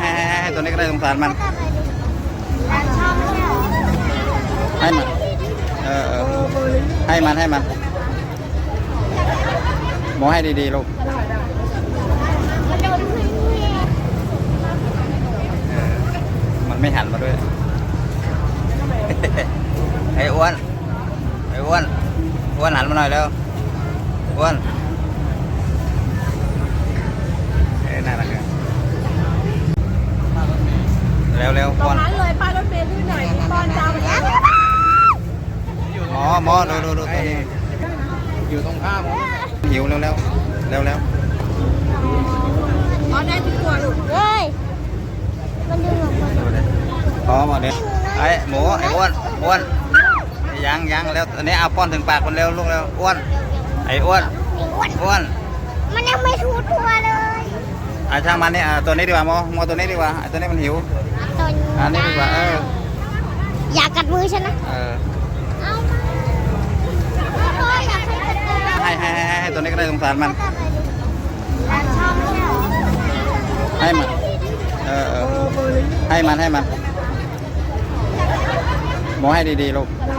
ให้ให้ให้ตัวนี้ก็ได้สงสารมันให้มันเออเออให้มันให้มันมองให้ดีๆลูกมันโดนเพื่อนเพื่อนมันไม่หันมาด้วยไอ้อ้วนไอ้อ้วนอ้วนหันมาหน่อยแล้วอ้วนเอ้ยน่ารักอะ เร็วเร็วตรอ้วงนนั้นเลยป้ายรถเมล์ที่ไหนตอนเช้าวันนี้หมอหมอดูดูดูตัวนี้อยู่ตรงข้ามหิวเร็วเร็วเร็วเร็วอ๋อได้ทุกตัวลูกเฮ้ยมันดึงออกมาดูดิพอหมดเนี่ยไอ้หมูไอ้อ้วนอ้วนยังยังแล้วอันนี้เอาป้อนถึงปากคนเร็วลูกเร็วอ้วนไอ้อ้วนอ้วนอ้วน มันยังไม่ทูตัวเลย อะช่างมันนี่อะตัวนี้ดีกว่าโมโมตัวนี้ดีกว่าไอ้ตัวนี้มันหิวตัวอันนี้ดีกว่าเอออย่ากัดมือฉันนะเออเอามาพ่ออยากให้กัดมือให้ให้ให้ให้ให้ตัวนี้ก็ได้สงสารมันชอบไม่ใช่หรอให้มันเออเออให้มันให้มันมองให้ดีๆลูกได้